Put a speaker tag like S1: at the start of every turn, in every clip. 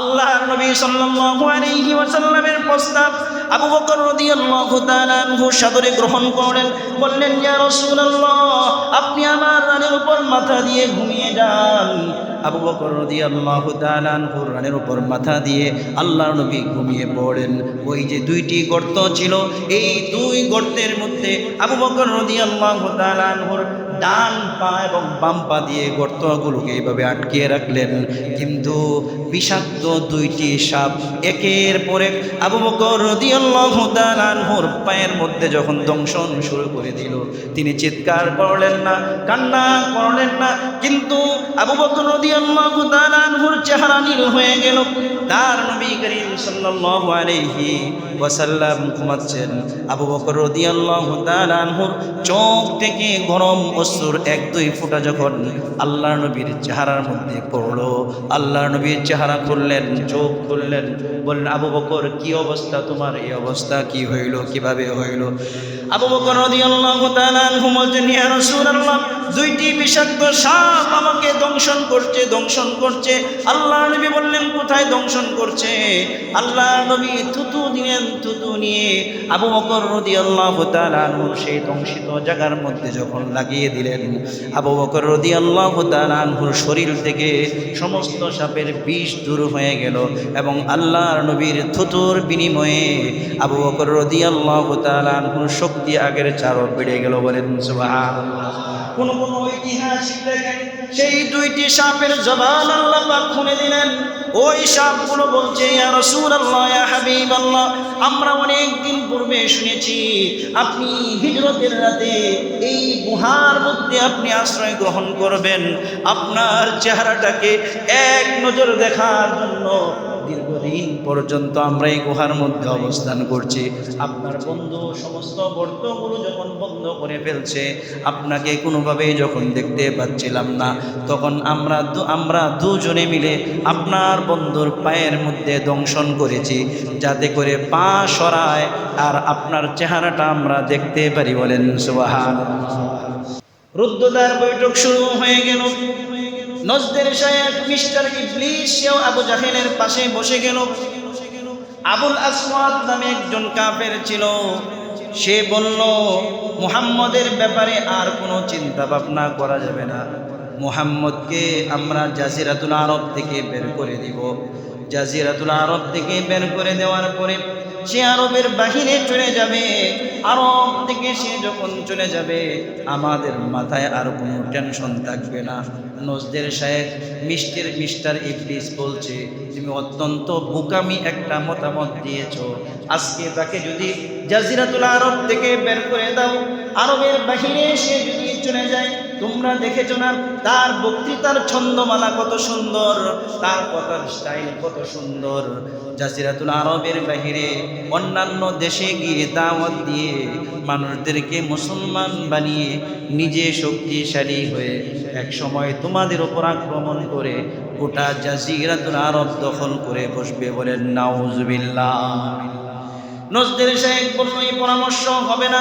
S1: আল্লাহ নবী সাল্লাল্লাহু আলাইহি ওয়াসাল্লামের প্রস্তাব আবু বকর রাদিয়াল্লাহু তাআলা আনহু সাদরে গ্রহণ করলেন। বললেন, ইয়া রাসূলুল্লাহ, আপনি আমার রানের উপর মাথা দিয়ে ঘুমিয়ে যান। আবু বকর রাদিয়াল্লাহু তাআলা আনহুর রানের উপর মাথা দিয়ে আল্লাহ নবী ঘুমিয়ে পড়েন। ওই যে দুইটি গর্ত ছিল, এই দুই গর্তের মধ্যে আবু বকর রাদিয়াল্লাহু তাআলা আনহুর ডান পা এবং বাম পা দিয়ে গর্তগুলোকে এইভাবে আটকিয়ে রাখলেন। কিন্তু বিষাক্ত দুইটি সাপ একের পরে আবু বকর রাদিয়াল্লাহু পায়ের মধ্যে যখন দংশন শুরু করে দিল, তিনি চিৎকার করলেন না, কান্না করলেন না, কিন্তু আবু বকর রাদিয়াল্লাহু তাআলা আনহুর চেহারা নীল হয়ে গেল। তার নবী করিম সাল্লাল্লাহু আলাইহি ওয়াসাল্লাম ঘুমাচ্ছেন। আবু বকর রাদিয়াল্লাহু চোখ থেকে গরম অশ্রুর এক দুই ফোঁটা যখন আল্লাহ নবীর চেহারার মধ্যে পড়ল আল্লাহ নবীর চেহারা খুললেন, চোখ খুললেন, বললেন, আবু বকর, কি অবস্থা তোমার? এই অবস্থা কি হইল? কীভাবে হইল? আবু বকর রাদিয়াল্লাহু তাআলা আনহু বলছেন, ইয়া রাসূলুল্লাহ, দুইটি বিষাক্ত সাপ আমাকে দংশন করছে দংশন করছে। আল্লাহ নবী বললেন, কোথায় দংশন করছে? আল্লাহ নবী থুতু দিলেন, থুতু নিয়ে আবু বকর রাদিয়াল্লাহু তাআলা আনহু সেই দংশিত জায়গার মধ্যে যখন লাগিয়ে দিলেন, আবু বকর রাদিয়াল্লাহু তাআলা আনহুর শরীর থেকে সমস্ত সাপের বিষ দূর হয়ে গেল এবং আল্লাহর নবীর থুতুর বিনিময়ে আবু বকর রাদিয়াল্লাহু তাআলা আনহুর শক্তি আগের চারও বেড়ে গেল বলেন, সুবহানাল্লাহ। কোন কোন ঐতিহাসিক দেখেন, সেই দুইটি সাপের জবান আল্লাহ পাক খুলে দিলেন। ওই সাপগুলো বলছে, ইয়া রাসূলুল্লাহ, ইয়া হাবিবাল্লাহ, আমরা অনেক দিন পূর্বে শুনেছি, আপনি হিজরতের রাতে এই গুহার মধ্যে আপনি আশ্রয় গ্রহণ করবেন। আপনার চেহারাটাকে এক নজর দেখার জন্য দীর্ঘদিন পর্যন্ত আমরা এই গুহার মধ্যে অবস্থান করছি। আপনার বন্ধু সমস্ত গর্তগুলো যখন বন্ধ করে ফেলছে, আপনাকে কোনোভাবেই যখন দেখতে পাচ্ছিলাম না, তখন আমরা আমরা দুজনে মিলে আপনার বন্ধুর পায়ের মধ্যে দংশন করেছি, যাতে করে পা সরায় আর আপনার চেহারাটা আমরা দেখতে পারি বলেন সুবাহান রুদ্রদার বৈঠক শুরু হয়ে গেল। নজদের সাহেব মিস্টার ইবলিস, সেও আবু জাহেলের পাশে বসে গেল। আবুল আসওয়াদ নামে একজন কাফের ছিল। সে বলল, মুহাম্মদের ব্যাপারে আর কোনো চিন্তা ভাবনা করা যাবে না। মুহাম্মদকে আমরা জাজিরাতুল আরব থেকে বের করে দিব। জাজিরাতুল আরব থেকে বের করে দেওয়ার পরে সে আরবের বাহিরে চলে যাবে, আরব থেকে সে যখন চলে যাবে, আমাদের মাথায় আর কোনো টেনশন থাকবে না। নজদের সাহেব মিষ্টির মিস্টার ইবলিস বলছে, তুমি অত্যন্ত বোকামি একটা মতামত দিয়েছ। আজকে তাকে যদি জাজিরাতুল আরব থেকে বের করে দাও, আরবের বাহিরে সে যদি চলে যায়, তোমরা দেখেছ না, তার বক্তৃতার ছন্দমালা কত সুন্দর, তার কথার স্টাইল কত সুন্দর। জাজিরাতুল আরবের বাহিরে অন্যান্য দেশে গিয়ে দাওয়াত দিয়ে মানুষদেরকে মুসলমান বানিয়ে নিজে শক্তিশালী হয়ে এক সময় তোমাদের উপর আক্রমণ করে গোটা জাজিরাতুল আরব দখল করে বসবে বলেন নাউজুবিল্লাহ। নজদের সাহেব বলল, এই পরামর্শ হবে না।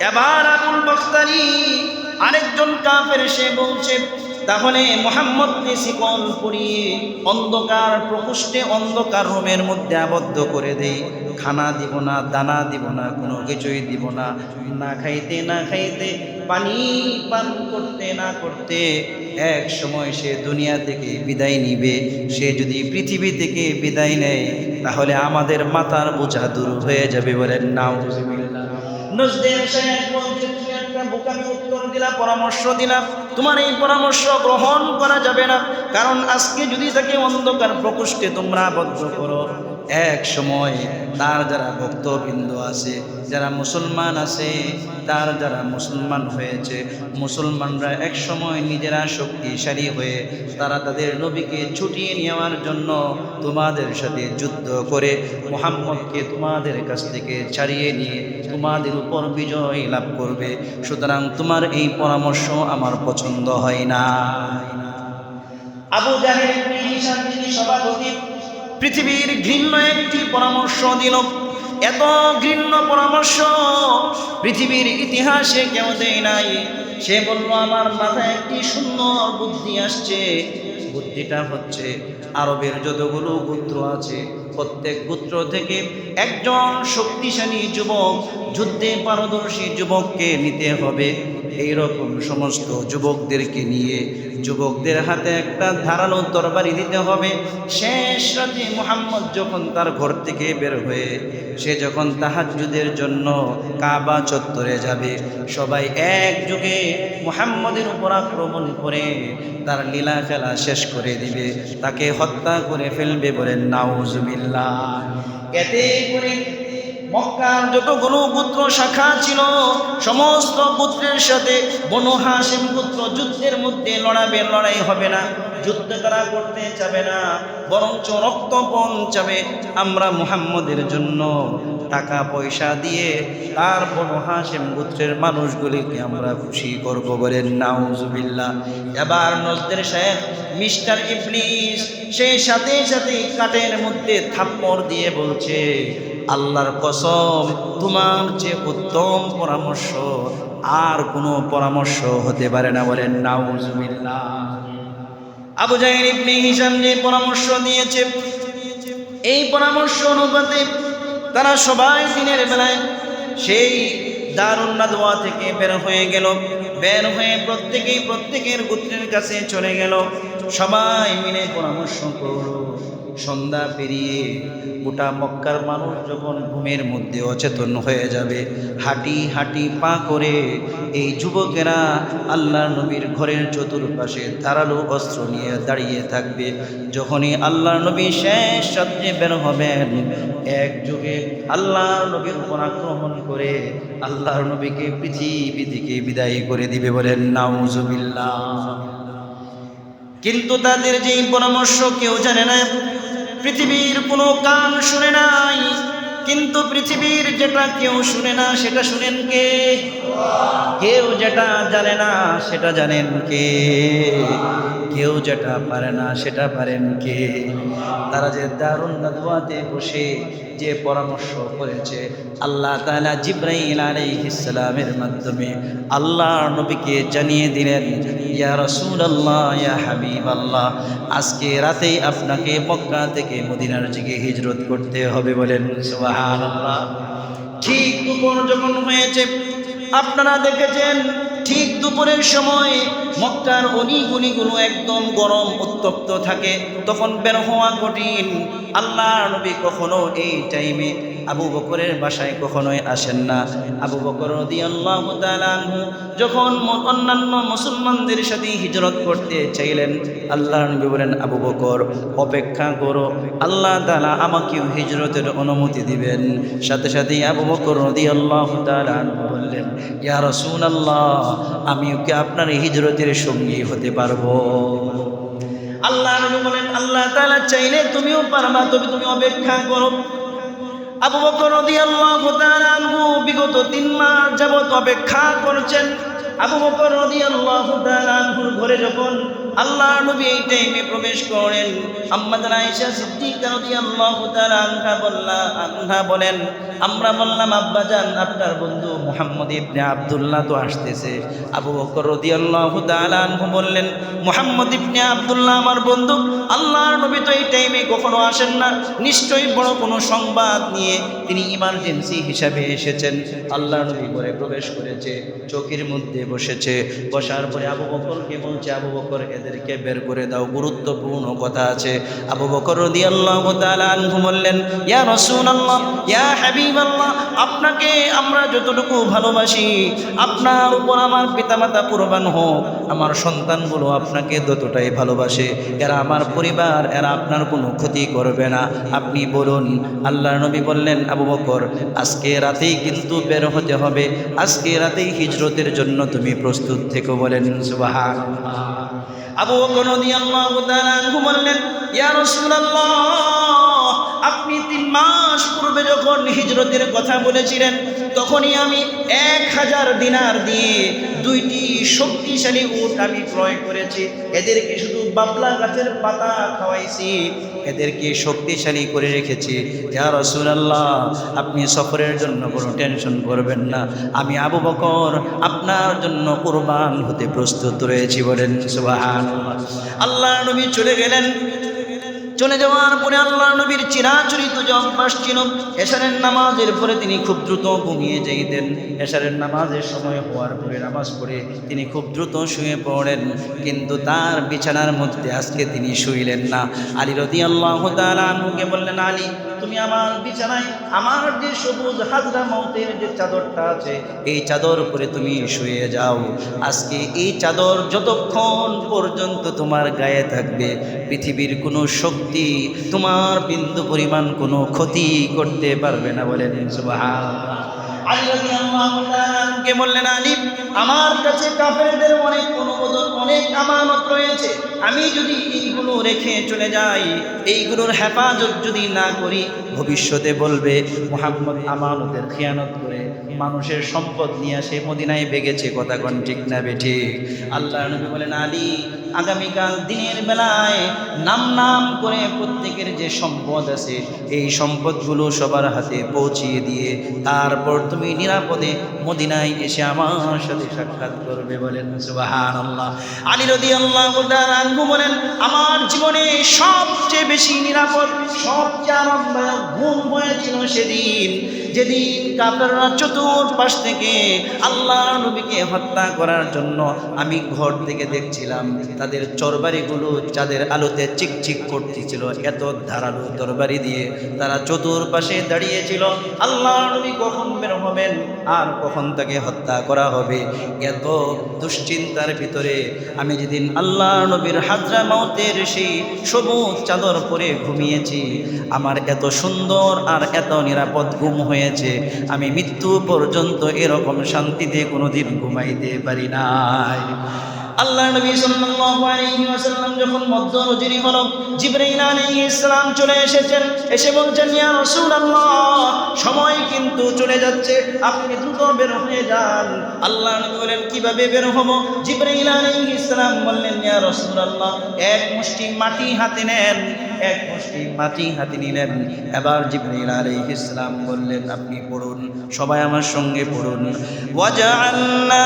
S1: এবার আবুল বখতারি আরেকজন কাফের সে বলছে তাহলে মোহাম্মদকে শিকল পরিয়ে অন্ধকার প্রকোষ্ঠে অন্ধকার রুমের মধ্যে আবদ্ধ করে দেই। খানা দিব না, দানা দিব না, কোনো কিছুই দিব না। না খাইতে না খাইতে, পানি পান করতে, না করতে এক সময় সে দুনিয়া থেকে বিদায় নিবে। সে যদি পৃথিবী থেকে বিদায় নেয়, তাহলে আমাদের মাথার বোঝা দূর হয়ে যাবে বলেন নাও নজদের একটা বোকামি উত্তর দিলা, পরামর্শ দিলা। তোমার এই পরামর্শ গ্রহণ করা যাবে না। কারণ আজকে যদি তাকে অন্ধকার প্রকোষ্ঠে তোমরা আবদ্ধ করো এক সময় তার যারা ভক্তবৃন্দ আছে, যারা মুসলমান আছে, তার যারা মুসলমান হয়েছে, মুসলমানরা এক সময় নিজেরা শক্তিশালী হয়ে তারা তাদের নবীকে ছুটিয়ে নেওয়ার জন্য তোমাদের সাথে যুদ্ধ করে মোহাম্মদকে তোমাদের কাছ থেকে ছাড়িয়ে নিয়ে তোমাদের উপর বিজয় লাভ করবে। সুতরাং তোমার এই পরামর্শ আমার পছন্দ হয় না। আবু যিনি সভাপতি পৃথিবীর ঘৃণ্য একটি পরামর্শ দিল। এত ঘৃণ্য পরামর্শ পৃথিবীর ইতিহাসে কেউ দেয় নাই। সে বলল, আমার মাথায় একটি সুন্দর বুদ্ধি আসছে। বুদ্ধিটা হচ্ছে আরবের যতগুলো গোত্র আছে, প্রত্যেক গোত্র থেকে একজন শক্তিশালী যুবক যুদ্ধে পারদর্শী যুবককে নিতে হবে। এই রকম সমস্ত যুবকদেরকে নিয়ে যুবকদের হাতে একটা ধারালো তরবারি দিতে হবে। শেষ রাতে মোহাম্মদ যখন তার ঘর থেকে বের হয়ে সে যখন তাহাজ্জুদের জন্য কাবা চত্বরে যাবে, সবাই একযোগে মোহাম্মদের উপর আক্রমণ করে তার লীলা খেলা শেষ করে দিবে, তাকে হত্যা করে ফেলবে বলেন নাউজুবিল্লাহ। এতে করে মক্কার যতগুলো পুত্র শাখা ছিল, সমস্ত পুত্রের সাথে বনু হাসিম পুত্র যুদ্ধের মধ্যে লড়াবে, লড়াই হবে না। যুদ্ধ তারা করতে চাবে না, বরঞ্চ রক্তপণ চাবে আমরা মুহাম্মদের জন্য। টাকা পয়সা দিয়ে তার বনু হাসিম গোত্রের মানুষগুলিকে আমরা খুশি করব বলেন, নাউজুবিল্লাহ। এবার নজদের সাহেব মিস্টার ইবলিস সেই সাথে সাথে কাঠের মধ্যে থাপ্পড় দিয়ে বলছে, আল্লাহর কসম, তোমার যে উত্তম পরামর্শ আর কোনো পরামর্শ হতে পারে না বলেন, নাউজুবিল্লাহ। আবু জাহির ইবনে হিসাম যে পরামর্শ দিয়েছে। এই পরামর্শ অনুপাতে তারা সবাই দিনের বেলায় সেই দারুণ নাদওয়া থেকে বের হয়ে গেল। বের হয়ে প্রত্যেকেই প্রত্যেকের গোত্রের কাছে চলে গেল। সবাই মিলে পরামর্শ করল। সন্ধ্যা পেরিয়ে গোটা মক্কার মানুষ যখন ঘুমের মধ্যে অচেতন হয়ে যাবে, হাঁটি হাঁটি পা করে এই যুবকেরা আল্লাহ নবীর ঘরের চতুর্পাশে ধারালো অস্ত্র নিয়ে দাঁড়িয়ে থাকবে। যখনই আল্লাহ নবী শেষ রাত্রে বের হবেন, এক যুগে আল্লাহ নবীর উপর আক্রমণ করে আল্লাহর নবীকে পৃথিবী থেকে বিদায় করে দিবে বলেন, নাউজুবিল্লাহ। কিন্তু তাদের যেই পরামর্শ কেউ জানে না, পৃথিবীর কোনো কান শুনে নাই। কিন্তু পৃথিবীর যেটা কেউ শুনে না, সেটা শুনেন কে? কেউ যেটা জানে না, সেটা জানেন কে? কেউ যেটা পারে না, সেটা পারেন কে? তারা যে দারুণ নাদুয়াতে বসে যে পরামর্শ করেছে আল্লাহ তাআলা জিব্রাইল আলাইহিস সালামের মাধ্যমে আল্লাহ নবীকে জানিয়ে দিলেন, ইয়া রসুল আল্লাহ ইয়া হাবিব আল্লাহ আজকে রাতেই আপনাকে মক্কা থেকে মদিনার দিকে হিজরত করতে হবে বলেন। ঠিক দুপুর যখন হয়েছে, আপনারা দেখেছেন ঠিক দুপুরের সময় মক্কার অনিগুলিগুলো একদম গরম উত্তপ্ত থাকে। তখন বের হওয়া কঠিন। আল্লাহ নবী কখনো এই টাইমে আবু বকরের বাসায় কখনোই আসেন না। আবু বকর যখন অন্যান্য মুসলমানদের সাথে হিজরত করতে চাইলেন আল্লাহ নবী বলেন, আবু বকর, অপেক্ষা করো। আল্লাহ তালা আমাকেও হিজরতের অনুমতি দিবেন। সাথে সাথে আবু বকর রাদিয়াল্লাহু আল্লাহ বললেন, ইয়া আল্লাহ আমিও কি আপনার হিজরতের সঙ্গী হতে পারব? আল্লাহ বলেন, আল্লাহ তালা চাইলে তুমিও পারবা, তবে তুমি অপেক্ষা করো। আবু বকর বিগত তিন মাস যাবত অপেক্ষা করছেন। আবু বকর ঘরে যখন আল্লাহ নবী এই টাইমে প্রবেশ করেন। আম্মাদান আয়েশা সিদ্দিকা রাদিয়াল্লাহু তাআলা আনহা বললা আনহা বলেন, আমরা বললাম আব্বাজান আপনার বন্ধু মুহাম্মদ ইবনে আব্দুল্লাহ তো আসতেছে। আবু বকর রাদিয়াল্লাহু তাআলা আনহু বললেন, মুহাম্মদ ইবনে আব্দুল্লাহ আমার বন্ধু, আল্লাহর নবী তো এই টাইমে কখনো আসেন না। নিশ্চয়ই বড় কোনো সংবাদ নিয়ে তিনি ইমার্জেন্সি হিসাবে এসেছেন। আল্লাহ নবী ঘরে প্রবেশ করেছে চৌকির মধ্যে বসেছে। বসার পরে আবু বকরকে বলছে, আবু বকর এদেরকে বের করে দাও, গুরুত্বপূর্ণ কথা আছে। আবু বকর রাদিয়াল্লাহু তাআলা আনহু বললেন, ইয়া রাসূলুল্লাহ, ইয়া হাবিবাল্লাহ, আপনাকে আমরা যতটুকু ভালোবাসি, আপনার উপর আমার পিতামাতা কুরবান হোক আমার সন্তানগুলো আপনাকে ততটাই ভালোবাসে, এরা আমার পরিবার, এরা আপনার কোনো ক্ষতি করবে না। আপনি বলুন আল্লাহ নবী বললেন, আবু বকর, আজকে রাতেই কিন্তু বের হতে হবে। আজকে রাতেই হিজরতের জন্য তুমি প্রস্তুত থেকে বলেন সুবাহ আবু বকর নদী আল্লাহ বললেন আপনি তিন মাস পূর্বে যখন হিজরতের কথা বলেছিলেন, তখনই আমি এক হাজার দিনার দিয়ে দুইটি শক্তিশালী উট আমি ক্রয় করেছি। এদেরকে শুধু বাবলা গাছের পাতা খাওয়াইছি, এদেরকে শক্তিশালী করে রেখেছি। ইয়া রাসূলুল্লাহ, আপনি সফরের জন্য কোনো টেনশন করবেন না। আমি আবু বকর, আপনার জন্য কুরবান হতে প্রস্তুত রয়েছি বলেন, সুবহানাল্লাহ। আল্লাহ নবী চলে গেলেন। চলে যাওয়ার পরে আল্লাহ নবীর চিরাচরিত যে অভ্যাস ছিল, এশারের নামাজের পরে তিনি খুব দ্রুত ঘুমিয়ে যাইতেন। এশারের নামাজের সময় হওয়ার পরে নামাজ পড়ে তিনি খুব দ্রুত শুয়ে পড়েন, কিন্তু তার বিছানার মধ্যে আজকে তিনি শুইলেন না। আলী রদি আল্লাহ তালুকে বললেন, আলী তুমি আমার বিছানায় আমার যে সবুজ হাজরা মৌতের যে চাদরটা আছে, এই চাদর উপরে তুমি শুয়ে যাও। আজকে এই চাদর যতক্ষণ পর্যন্ত তোমার গায়ে থাকবে, পৃথিবীর কোনো শক্তি তোমার বিন্দু পরিমাণ কোনো ক্ষতি করতে পারবে না বলেন সুবহানাল্লাহ আলী রাদিয়াল্লাহু তাআলাকে বললেন আলী আমার কাছে কাফেরদের অনেক অনুমোদন, অনেক আমানত রয়েছে। আমি যদি এইগুলো রেখে চলে যাই, এইগুলোর হেফাজত যদি না করি, ভবিষ্যতে বলবে, মোহাম্মদ আমানতের খেয়ানত করে মানুষের সম্পদ নিয়ে আসে, মদিনায় বেগেছে। কথা কোন ঠিক না বেঠি আল্লাহ নবী বলেন, আলী, আগামীকাল দিনের বেলায় নাম নাম করে প্রত্যেকের যে সম্পদ আছে, এই সম্পদগুলো সবার হাতে পৌঁছিয়ে দিয়ে, তারপর তুমি নিরাপদে মদিনায় এসে আমার সাথে সাক্ষাৎ করবে বলেন সুবাহান আল্লাহ আলী রদি আল্লাহ আনবু বলেন, আমার জীবনে সবচেয়ে বেশি নিরাপদ, সবচেয়ে আরামদায়ক ঘুম হয়েছিল সেদিন। যেদিন কাপড়রা চতুর্পাশ থেকে আল্লাহ নবীকে হত্যা করার জন্য আমি ঘর থেকে দেখছিলাম, তাদের চরবারিগুলো যাদের আলোতে চিকচিক করতেছিল, এত ধারালো তরবারি দিয়ে তারা চতুর্পাশে দাঁড়িয়েছিল। আল্লাহ নবী কখন বের হবেন আর কখন তাকে হত্যা করা হবে? এত দুশ্চিন্তার ভিতরে আমি যেদিন আল্লাহ নবীর হাজরা মাউতের সেই সবুজ চাদর পরে ঘুমিয়েছি, আমার এত সুন্দর আর এত নিরাপদ ঘুম হয়েছে আমি মৃত্যু পর্যন্ত এরকম শান্তিতে কোনোদিন ঘুমাইতে পারি নাই। আল্লাহ নবী সাল্লাল্লাহু আলাইহি ওয়াসাল্লাম যখন মধ্য রজনী হলো, জিবরাইল আলাইহিস সালাম চলে এসেছেন। এসে বলছেন, ইয়া রাসূলুল্লাহ, সময় কিন্তু চলে যাচ্ছে, আপনি দ্রুত বের হয়ে যান। আল্লাহ নবী বলেন, কীভাবে বের হব? জিবরাইল আলাইহিস সালাম বললেন, ইয়া রাসূলুল্লাহ, এক মুষ্টি মাটি হাতে নেন। এক মুষ্টি মাটি হাতে নিলেন। এবার জিবরাইল আলাইহিস সালাম বললেন, আপনি পড়ুন, সবাই আমার সঙ্গে পড়ুন। ওয়াজআলনা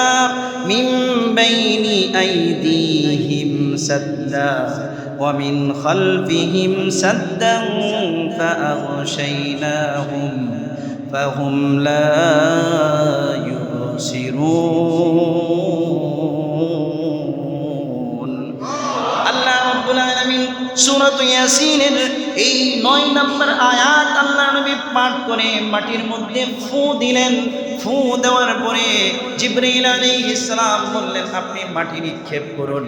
S1: মিন বাইনি আইদিহিম সাদ্দা ومن خلفهم سدا فأغشيناهم فهم لا يبصرون আল্লাহ রাব্বুল আলামিন সূরাত ইয়াসিনের এই নয় নম্বর আয়াত আল্লাহ নবী পাঠ করে মাটির মধ্যে ফু দিলেন ফু দেওয়ার পরে জিব্রাইল আলাইহিস সালাম বললেন, আপনি মাটি নিক্ষেপ করুন।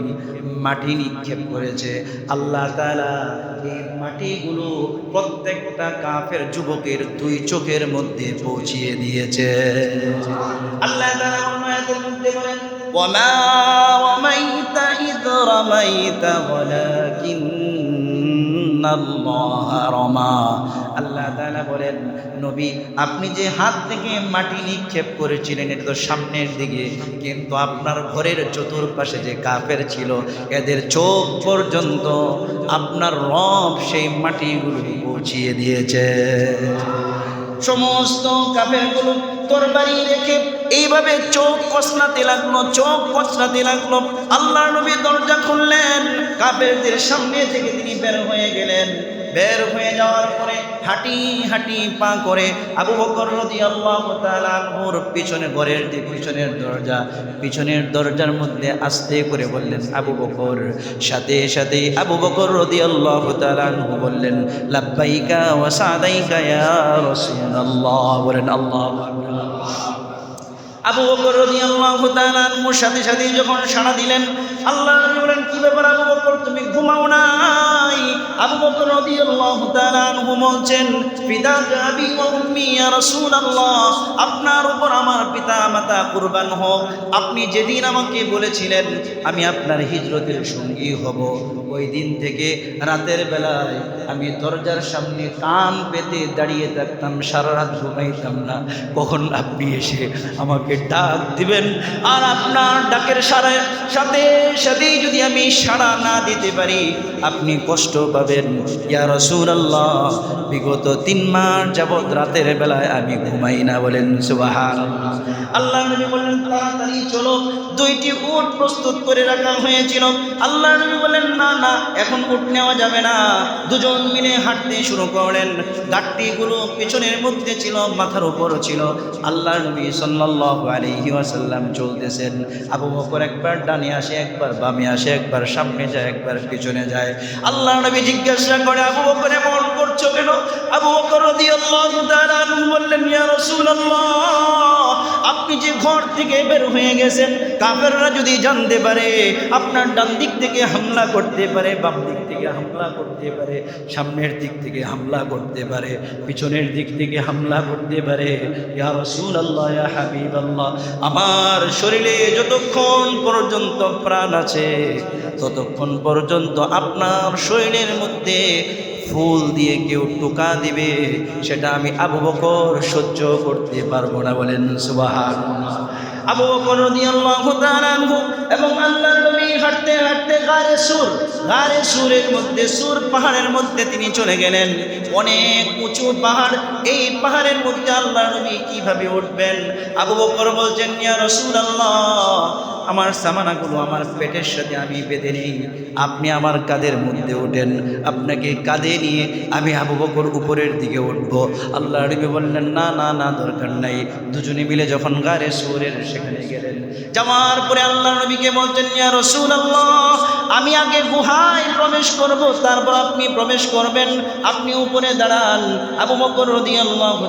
S1: মাটি নিক্ষেপ করেছে। আল্লাহ তাআলা এই মাটিগুলো প্রত্যেকটা কাফের যুবকের দুই চোখের মধ্যে পৌঁছিয়ে দিয়েছে। আল্লাহ তাআলা আয়াতের মধ্যে বলেন ওয়ামা রামাইতা ইদ রামাইতা রমা আল্লাহ বলেন, নবী, আপনি যে হাত থেকে মাটি নিক্ষেপ করেছিলেন, এটা তো সামনের দিকে, কিন্তু আপনার ঘরের চতুর্পাশে যে কাপের ছিল, এদের চোখ পর্যন্ত আপনার রব সেই মাটিগুলো পৌঁছিয়ে দিয়েছে। সমস্ত কাপেরগুলো তরবারি রেখে এইভাবে চোখ কসনাতে লাগল, চোখ কসনাতে লাগল। আল্লাহ নবী দরজা খুললেন। কাপেরদের সামনে থেকে তিনি বের হয়ে গেলেন। বের হয়ে যাওয়ার পরে হাঁটি হাঁটি পা করে আবু বকর রদি আল্লাহ তালার পিছনে ঘরের যে পিছনের দরজা, পিছনের দরজার মধ্যে আস্তে করে বললেন, আবু বকর। সাথে সাথে আবু বকর রদি আল্লাহ তালানহু বললেন, লাব্বাইকা ওয়া সাদাইকা ইয়া রাসূলুল্লাহ। বলেন, আল্লাহ আবু বকর রদি আল্লাহ সাথে সাথে যখন সাড়া দিলেন, আল্লাহ বলেন, কি ব্যাপার আবু বকর, তুমি ঘুমাও নাই আবু বকর রাদিয়াল্লাহু তাআলা আনহু পিতা আবি ওয়া উম্মি ইয়া রাসূলুল্লাহ, আপনার উপর আমার পিতা মাতা কুরবান হোক। আপনি যেদিন আমাকে বলেছিলেন, আমি আপনার হিজরতের সঙ্গী হব। ওই দিন থেকে রাতের বেলায় আমি দরজার সামনে কান পেতে দাঁড়িয়ে থাকতাম সারা রাত ঘুমাইতাম না। কখন আপনি এসে আমাকে ডাক দিবেন? আর আপনার ডাকের সারা সাথে সাথেই যদি আমি সাড়া না দিতে পারি, আপনি কষ্ট পাবেন। ইয়া রসুল্লাহ বিগত তিন মাস যাবৎ রাতের বেলায় আমি ঘুমাই না বলেন সুবাহান আল্লাহ নবী বললেন, তাড়াতাড়ি চলো। দুইটি উট প্রস্তুত করে রাখা হয়েছিল। আল্লাহ নবী বললেন, না না, এখন উট নেওয়া যাবে না। দুজন মিলে হাঁটতে শুরু করলেন। গাঠটিগুলো পেছনের মধ্যে ছিল, মাথার উপর ছিল। আল্লাহ নবী সাল্লাল্লাহু আলাইহি ওয়াসাল্লাম চলতেছেন। আবু বকর একবার ডানে আসে, একবার বামে আসে, একবার সামনে যায়, একবার পিছনে যায়। আল্লাহ নবী জিজ্ঞাসা করে, আবু বকর এমন করছ কেন? আবু বকর রাদিয়াল্লাহু তাআলা আনহু বললেন, ইয়া রাসূলুল্লাহ, আপনি যে ঘর থেকে বের হয়ে গেছেন, কাফেররা যদি জানতে পারে, আপনার ডান দিক থেকে হামলা করতে পারে, বাম দিক থেকে হামলা করতে পারে, সামনের দিক থেকে হামলা করতে পারে, পিছনের দিক থেকে হামলা করতে পারে, ইয়া রাসূলুল্লাহ, ইয়া হাবিবাল্লাহ, আমার শরীরে যতক্ষণ পর্যন্ত প্রাণ আছে, ততক্ষণ পর্যন্ত আপনার শরীরের মধ্যে ফুল দিয়ে কেউ টোকা দিবে, সেটা আমি আবু বকর সহ্য করতে পারব না বলেন সুবাহান আবু বকর এবং নবী হাঁটতে হাঁটতে গারে সুর, গারে সুরের মধ্যে, সুর পাহাড়ের মধ্যে তিনি চলে গেলেন। অনেক উঁচু পাহাড়, এই পাহাড়ের মধ্যে নবী কীভাবে উঠবেন? আবু বকর বলছেন, ইয়া আমার সামানাগুলো আমার পেটের সাথে আমি বেঁধে নিই। আপনি আমার কাদের মধ্যে ওঠেন? আপনাকে কাঁধে নিয়ে আমি আবু বকর উপরের দিকে উঠব। আল্লাহ রবি বললেন, না না না, দরকার নাই। দুজনে মিলে যখন গারে সুরের সেখানে গেলেন। যাওয়ার পরে আল্লাহ নবীকে বলছেন রসুল আমি আগে গুহায় প্রবেশ করব, তারপর আপনি প্রবেশ করবেন। আপনি উপরে দাঁড়ান। আবু বকর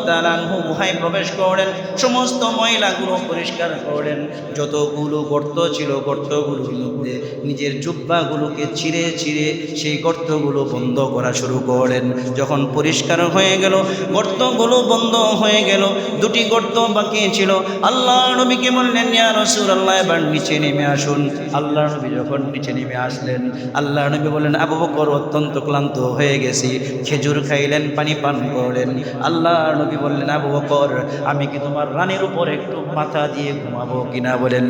S1: তাআলা আনহু গুহায় প্রবেশ করেন সমস্ত ময়লাগুলো পরিষ্কার করেন যতগুলো গর্ত ছিল গর্তগুলোর মধ্যে নিজের জুব্বাগুলোকে ছিঁড়ে ছিঁড়ে সেই গর্তগুলো বন্ধ করা শুরু করেন যখন পরিষ্কার হয়ে গেল, গর্তগুলো বন্ধ হয়ে গেল, দুটি গর্ত বাকি ছিল। আল্লাহ নবীকে বললেন, ইয়া রাসূলুল্লাহ, এবার নিচে নেমে আসুন। আল্লাহ নবী যখন নিচে নেমে আসলেন, আল্লাহ নবী বললেন, আবু বকর অত্যন্ত ক্লান্ত হয়ে গেছি, খেজুর খাইলেন, পানি পান করলেন। আল্লাহ নবী বললেন, আবু বকর, আমি কি তোমার রানের উপর একটু মাথা দিয়ে ঘুমাবো কিনা? বলেন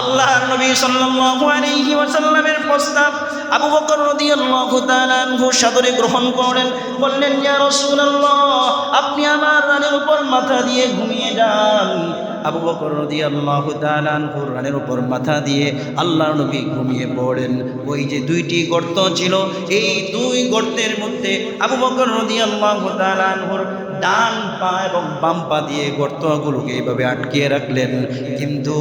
S1: আল্লাহ নবী সাল্লাল্লাহু আলাইহি ওয়াসাল্লামের প্রস্তাব আবু বকর রাদিয়াল্লাহু তাআলা আনহু গ্রহণ করেন বললেন, ইয়া রাসূলুল্লাহ, আপনি আমার রানের উপর মাথা দিয়ে ঘুমিয়ে যান। আবু বকর তাআলা আনহুর রানের উপর মাথা দিয়ে আল্লাহ নবী ঘুমিয়ে পড়েন। ওই যে দুইটি গর্ত ছিল, এই দুই গর্তের মধ্যে আবু বকর রাদিয়াল্লাহু তাআলা আনহুর ডান পা এবং বাম পা দিয়ে গর্তগুলোকে এইভাবে আটকিয়ে রাখলেন। কিন্তু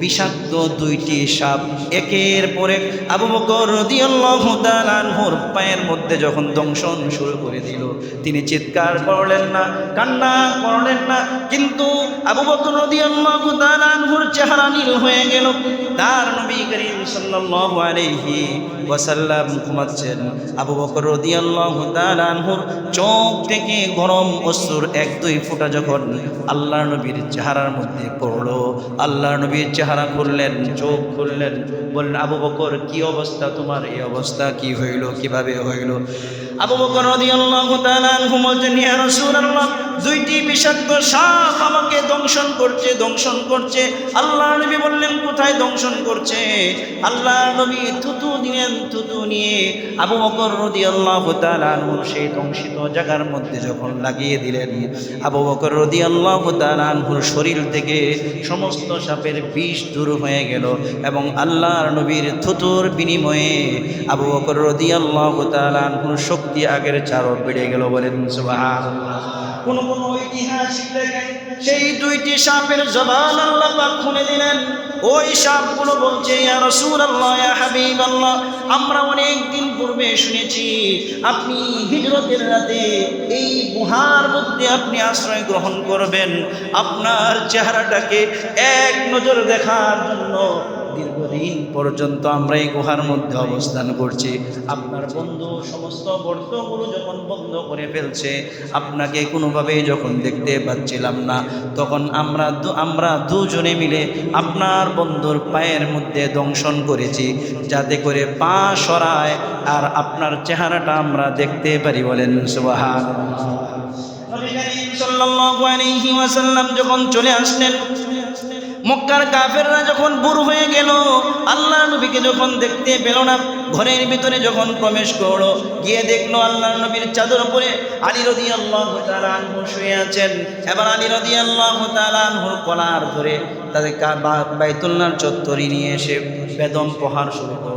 S1: বিষাক্ত দুইটি সাপ একের পরে আবু বকর রাদিয়াল্লাহু তাআলা আনহুর পায়ের মধ্যে যখন দংশন শুরু করে দিল, তিনি চিৎকার করলেন না, কান্না করলেন না, কিন্তু আবু বকর আনহুর চেহারা নীল হয়ে গেল। তার নবী করিম সাল্লাল্লাহু আলাইহি ওয়াসাল্লাম ঘুমাচ্ছেন। আবু বকর রাদিয়াল্লাহু তাআলা আনহুর চোখ থেকে গরম অশ্রুর এক দুই ফোঁটা যখন আল্লাহ নবীর চেহারার মধ্যে পড়ল আল্লাহ নবীর চেহারা খুললেন, চোখ খুললেন, বললেন, আবু বকর, কি অবস্থা তোমার? এই অবস্থা কি হইল? কীভাবে হইল? আবু বকর রাদিয়াল্লাহু তাআলা আনহু বলছেন, ইয়া রাসূলুল্লাহ, দুইটি বিষাক্ত সাপ আমাকে দংশন করছে দংশন করছে। আল্লাহ নবী বললেন, কোথায় দংশন করছে? আল্লাহ নবী থুতু দিলেন, থুতু নিয়ে আবু বকর রাদিয়াল্লাহু তাআলা আনহু সেই দংশিত জায়গার মধ্যে যখন লাগিয়ে দিলেন, আবু বকর রাদিয়াল্লাহু তাআলা আনহুর শরীর থেকে সমস্ত সাপের বিষ দূর হয়ে গেল এবং আল্লাহর নবীর থুতুর বিনিময়ে আবু বকর রাদিয়াল্লাহু তাআলা আনহুর শক্তি আগের চারও বেড়ে গেল বলেন কোন কোন ঐতিহাসিক দেখেন সেই দুইটি সাপের জবান আল্লাহ খুলে দিলেন। ওই সাপগুলো বলছে আমরা অনেক দিন পূর্বে শুনেছি আপনি হিজরতের রাতে এই গুহার মধ্যে আপনি আশ্রয় গ্রহণ করবেন। আপনার চেহারাটাকে এক নজর দেখার জন্য দীর্ঘদিন পর্যন্ত আমরা এই গুহার মধ্যে অবস্থান করছি। আপনার বন্ধু সমস্ত গর্তগুলো যখন বন্ধ করে ফেলছে, আপনাকে কোনোভাবেই যখন দেখতে পাচ্ছিলাম না, তখন আমরা আমরা দুজনে মিলে আপনার বন্ধুর পায়ের মধ্যে দংশন করেছি, যাতে করে পা সরায় আর আপনার চেহারাটা আমরা দেখতে পারি বলেন সুবাহা যখন চলে আসলেন মক্কার কাফেররা যখন বুড়ো হয়ে গেল আল্লাহ নবীকে যখন দেখতে পেল না ঘরের ভিতরে যখন প্রবেশ করল, গিয়ে দেখল আল্লাহ নবীর চাদর উপরে আলী রদি আল্লাহ শুয়ে আছেন। এবার আলী রদি আল্লাহ তালানহুর কলার ধরে তাদের কা- বা- বাইতুল্লাহর চত্বরি নিয়ে এসে বেদম প্রহার শুরু করল।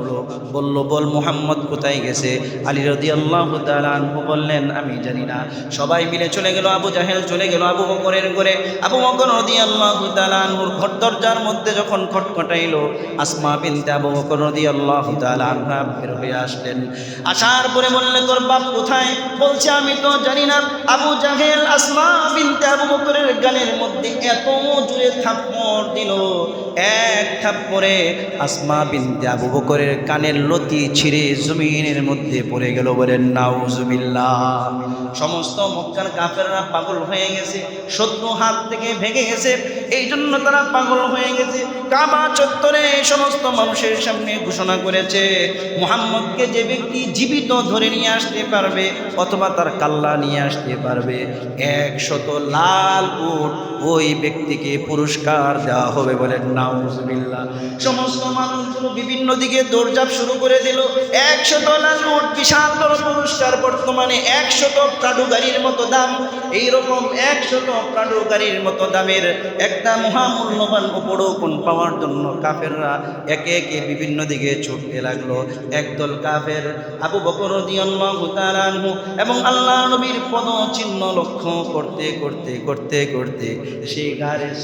S1: বলল, বল মুহাম্মদ, কোথায় গেছে? আলী রদি আল্লাহ তালানহু বললেন, আমি জানি না। সবাই মিলে চলে গেল আবু জাহেল, চলে গেল আবু বকরের করে আবু বকর রদি আল্লাহ তালানহুর ঘর দরজার মধ্যে যখন খটখটাইলো, আসমা বিনতে আবু বকর রদি আল্লাহ তালানহা বের হয়ে আসলেন। আসার পরে বললে, তোর বাপ কোথায়? বলছে, আমি তো জানি না। আবু জাহেল আসমা বিনতে আবু বকরের গানের মধ্যে এত জুড়ে থাপ্পড় দিল। এক থাপ্পড়ে আসমা বিনতে আবু বকরের কানের লতি ছিঁড়ে জমিনের মধ্যে পড়ে গেল বলেন নাউজুবিল্লাহ। সমস্ত মক্কার কাফেররা পাগল হয়ে গেছে শত্রু হাত থেকে ভেঙে গেছে এই জন্য তারা পাগল হয়ে গেছে। কাবা চত্বরে সমস্ত মানুষের সামনে ঘোষণা করেছে, মুহাম্মদকে যে ব্যক্তি জীবিত ধরে নিয়ে আসতে পারবে অথবা তার কাল্লা নিয়ে আসতে পারবে, একশত লাল উট ওই ব্যক্তিকে পুরস্কার দেওয়া হবে বলেন সমস্ত মানুষগুলো বিভিন্ন দিকে দৌড়ঝাঁপ শুরু করে দিল। একশত লাল উট বিশাল পুরস্কার বর্তমানে একশত প্রাডু মতো দাম। গাড়ির মতো দামের একটা মহামূল্যবান উপরোপণ পাওয়ার জন্য কাফেররা একে একে বিভিন্ন দিকে ছুটতে লাগল। একদল কাফের আবু বকর এবং আল্লাহ নবীর পদ চিহ্ন লক্ষ্য করতে করতে করতে করতে সেই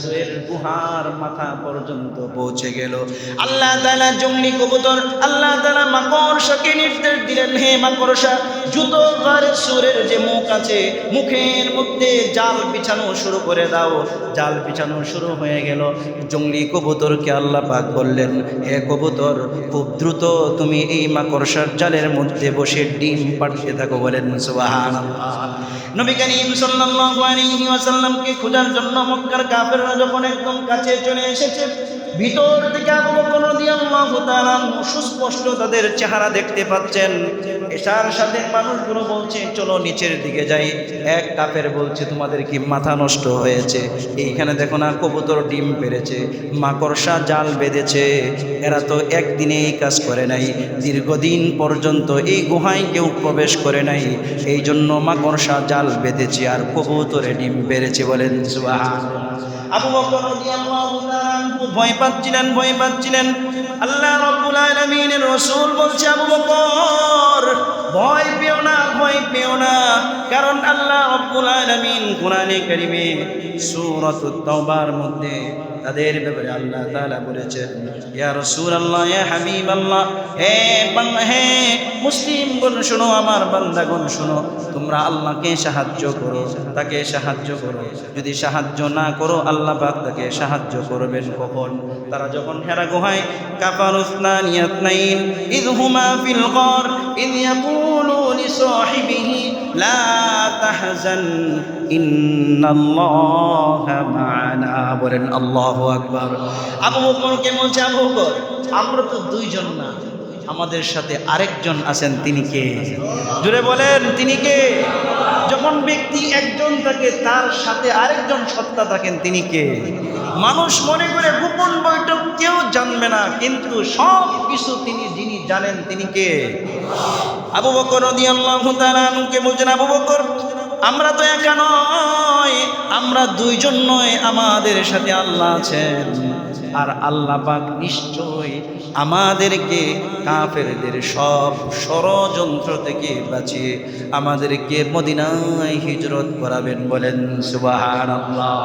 S1: সোয়ের গুহার মাথা পর্যন্ত পৌঁছে গেল। আল্লাহ তাআলা জঙ্গলি কবুতর, আল্লাহ তাআলা মাকড়সাকে নির্দেশ দিলেন, হে মাকড়সা জুতো গাড়ির সুরের যে মুখ আছে, মুখের মধ্যে জাল বিছানো শুরু করে দাও। জাল বিছানো শুরু হয়ে গেল। জঙ্গলি কবুতরকে আল্লাহ পাক বললেন, হে কবুতর, খুব দ্রুত তুমি এই মাকড়সার জালের মধ্যে বসে ডিম পাঠিয়ে থাকো। বলেন, সুবহানাল্লাহ। নবী করিম সাল্লাল্লাহু আলাইহি ওয়াসাল্লামকে খোঁজার জন্য মক্কার কাফেররা যখন একদম কাছে চলে এসেছে ভিতর থেকে আবু বকর তাআলা সুস্পষ্ট তাদের চেহারা দেখতে পাচ্ছেন। এসার সাথে মানুষগুলো বলছে, চলো নিচের দিকে যাই। এক কাপের বলছে, তোমাদের কি মাথা নষ্ট হয়েছে? এইখানে দেখো না কবুতর ডিম পেরেছে, মাকড়সা জাল বেঁধেছে। এরা তো একদিনে এই কাজ করে নাই, দীর্ঘদিন পর্যন্ত এই গুহায় কেউ প্রবেশ করে নাই। এই জন্য মাকড়সা জাল বেঁধেছে আর কবুতরে ডিম পেরেছে বলেন সুবহানাল্লাহ। আবু বকর রাদিয়াল্লাহু তাআলা ভয় পাচ্ছিলেন ভয় পাচ্ছিলেন। আল্লাহ রাব্বুল আলামিনের রাসূল বলছে, আবু বকর, ভয় পেও না, ভয় পেও না। কারণ আল্লাহ রাব্বুল আলামিন কোরআনে কারিমে সূরাতুত তাওবার মধ্যে তাদের ব্যাপারে আল্লাহ তাআলা বলেছেন, ইয়া রাসূলুল্লাহ, ইয়া হাবিবাল্লাহ, হে বাংলা হে মুসলিমগণ শোনো, আমার বান্দাগণ শোনো, তোমরা আল্লাহকে সাহায্য করো, তাকে সাহায্য করো। যদি সাহায্য না করো, আল্লাহ পাক তাকে সাহায্য করবেন কখন? তারা যখন হেরা গুহায়, কাফার উসনান ইয়াতনাইন ইদ হুমা ফিল গর, ইদ ইয়াকুলু লিসাহিবিহি বলেন, আল্লাহু আকবার। আবু বলছে, আবু আমরা তো দুইজন না। আমাদের সাথে আরেকজন আছেন, তিনি কে? জুড়ে বলেন, তিনি কে? যখন ব্যক্তি একজন থাকে, তার সাথে আরেকজন সত্তা থাকেন, তিনি কে? মানুষ মনে করে গোপন বৈঠক কেউ জানবে না, কিন্তু সব কিছু তিনি, যিনি জানেন, তিনি কে? আবু বকর রাদিয়াল্লাহু তাআলা আনহুকে বলছেন, আবু বকর, আমরা তো একা নয়, আমরা দুইজন নয়, আমাদের সাথে আল্লাহ আছেন। আর আল্লাহ পাক নিশ্চয় আমাদেরকে কাফেরদের সব ষড়যন্ত্র থেকে বাঁচিয়ে আমাদেরকে মদিনায় হিজরত করাবেন বলেন। সুবাহ আল্লাহ